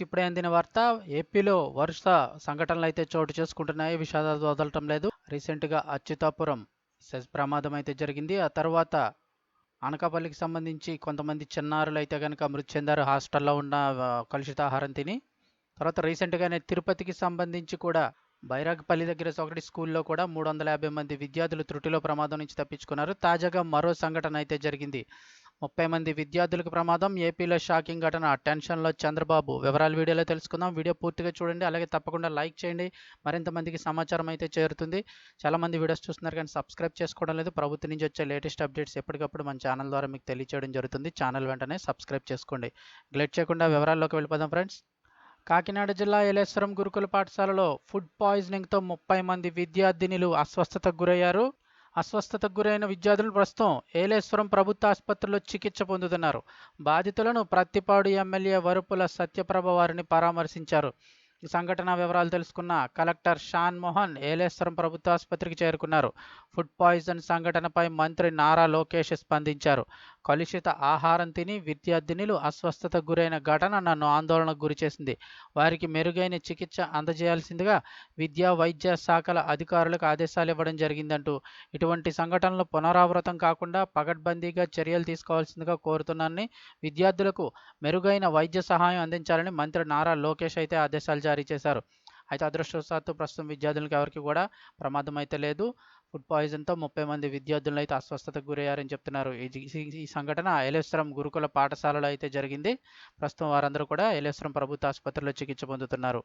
ఇప్పుడే అందిన వార్త ఏపీలో వరుస సంఘటనలు అయితే చోటు చేసుకుంటున్నాయి. విషాదాలు వదలటం లేదు. రీసెంట్గా అచ్యుతాపురం సెస్ ప్రమాదం అయితే జరిగింది. ఆ తర్వాత అనకాపల్లికి సంబంధించి కొంతమంది చిన్నారులు అయితే కనుక మృతి చెందారు హాస్టల్లో ఉన్న కలుషిత ఆహారం తిని తర్వాత రీసెంట్గానే తిరుపతికి సంబంధించి కూడా బైరాగపల్లి దగ్గర ఒకటి స్కూల్లో కూడా మూడు వందల యాభై మంది విద్యార్థులు త్రుటిలో ప్రమాదం నుంచి తప్పించుకున్నారు. తాజాగా మరో సంఘటన అయితే జరిగింది. ముప్పై మంది విద్యార్థులకు ప్రమాదం. ఏపీలో షాకింగ్ ఘటన. టెన్షన్లో చంద్రబాబు. వివరాలు వీడియోలో తెలుసుకుందాం. వీడియో పూర్తిగా చూడండి. అలాగే తప్పకుండా లైక్ చేయండి. మరింత మందికి సమాచారం అయితే చేరుతుంది. చాలా మంది వీడియోస్ చూస్తున్నారు కానీ సబ్స్క్రైబ్ చేసుకోవడం లేదు. ప్రభుత్వం నుంచి వచ్చే లేటెస్ట్ అప్డేట్స్ ఎప్పటికప్పుడు మన ఛానల్ ద్వారా మీకు తెలియచేయడం జరుగుతుంది. ఛానల్ వెంటనే సబ్స్క్రైబ్ చేసుకోండి. గ్లెట్ చేయకుండా వివరాల్లోకి వెళ్ళిపోదాం ఫ్రెండ్స్. కాకినాడ జిల్లా ఎలేశ్వరం గురుకుల పాఠశాలలో ఫుడ్ పాయిజనింగ్తో ముప్పై మంది విద్యార్థినులు అస్వస్థతకు గురయ్యారు. అస్వస్థతకు గురైన విద్యార్థులు ప్రస్తుతం ఏలేశ్వరం ప్రభుత్వ ఆసుపత్రిలో చికిత్స పొందుతున్నారు. బాధితులను ప్రత్తిపాడు ఎమ్మెల్యే వరుపుల సత్యప్రభ వారిని పరామర్శించారు. ఈ సంఘటన వివరాలు తెలుసుకున్న కలెక్టర్ షాన్ మోహన్ ఏలేశ్వరం ప్రభుత్వ ఆసుపత్రికి చేరుకున్నారు. ఫుడ్ పాయిజన్ సంఘటనపై మంత్రి నారా లోకేష్ స్పందించారు. కలుషిత ఆహారం తిని విద్యార్థినులు అస్వస్థతకు గురైన ఘటన నన్ను ఆందోళనకు గురిచేసింది వారికి మెరుగైన చికిత్స అందజేయాల్సిందిగా విద్యా వైద్య శాఖల అధికారులకు ఆదేశాలు ఇవ్వడం జరిగిందంటూ ఇటువంటి సంఘటనలు పునరావృతం కాకుండా పగడ్బందీగా చర్యలు తీసుకోవాల్సిందిగా కోరుతున్నానని విద్యార్థులకు మెరుగైన వైద్య సహాయం అందించాలని మంత్రి నారా లోకేష్ అయితే ఆదేశాలు జారీ చేశారు. అయితే అదృష్టవశాత్తు ప్రస్తుతం విద్యార్థులకు ఎవరికి కూడా ప్రమాదం అయితే లేదు. ఫుడ్ పాయిజన్తో ముప్పై మంది విద్యార్థులను అయితే అస్వస్థతకు గురయ్యారని చెప్తున్నారు. ఈ సంఘటన ఏలేశ్వరం గురుకుల పాఠశాలలో అయితే జరిగింది. ప్రస్తుతం వారందరూ కూడా ఏలేశ్వరం ప్రభుత్వ ఆసుపత్రిలో చికిత్స పొందుతున్నారు.